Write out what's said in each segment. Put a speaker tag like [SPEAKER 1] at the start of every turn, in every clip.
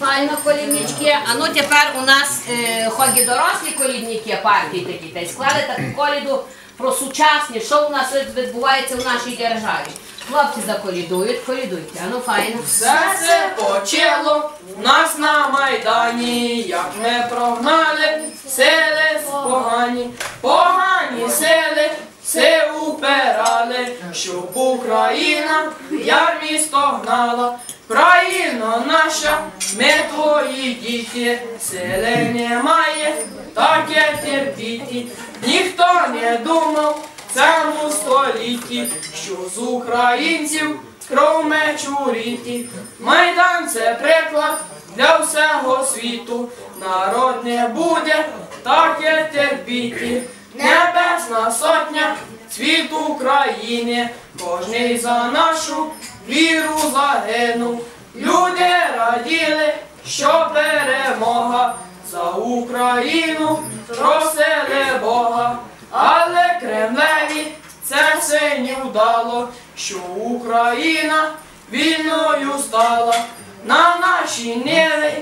[SPEAKER 1] Файно коліднички. А ну тепер у нас е, ході дорослі колідники партії такі. Та й склали таку коліду про сучасні, що у нас відбувається в нашій державі. Хлопці заколідують, колідуйте. А ну файно.
[SPEAKER 2] Все це почало в нас на Майдані, як ми прогнали сили погані, погані сили, все упирали, щоб Україна як місто гнала. Країна наша, ми твої діти, сили немає, таке терпіти. Ніхто не думав в цьому столітті, що з українців кров мечу ріти. Майдан це приклад для всього світу. Народ не буде таке терпіти. Небесна сотня, цвіт України, кожний за нашу віру загинув. Люди раділи, що перемога за Україну просили Бога, але Кремлеві це все не вдало, що Україна вільною стала. На наші ниви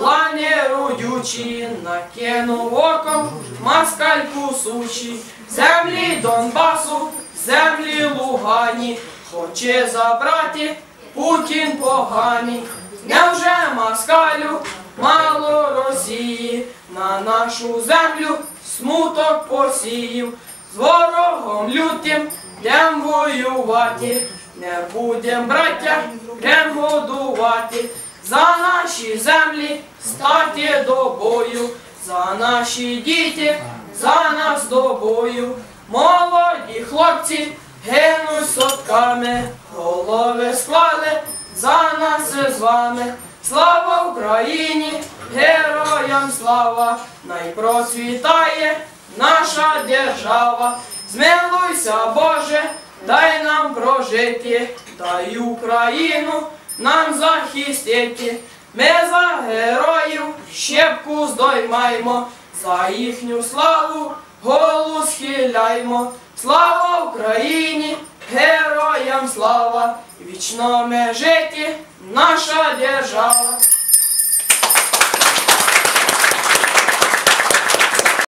[SPEAKER 2] лані родючі, накинув оком москаль кусучий, землі Донбасу, землі Лугані, хоче забрати Путін поганий. Невже москалю мало Росії, на нашу землю смуток посіїв, з ворогом лютим йдем воювати, не будем, браття, йдем годувати, за наші землі стати до бою, за наші діти, за нас до бою, молоді хлопці гинуть сотками, голови склали за нас з вами. Слава Україні, героям слава, найпроцвітає наша держава. Змилуйся, Боже, дай нам прожити, дай Україну нам захистити. Ми за героїв щепку здоймаймо, за їхню славу голос хиляймо. Слава Україні, героям слава, вічно ми житі, наша держава.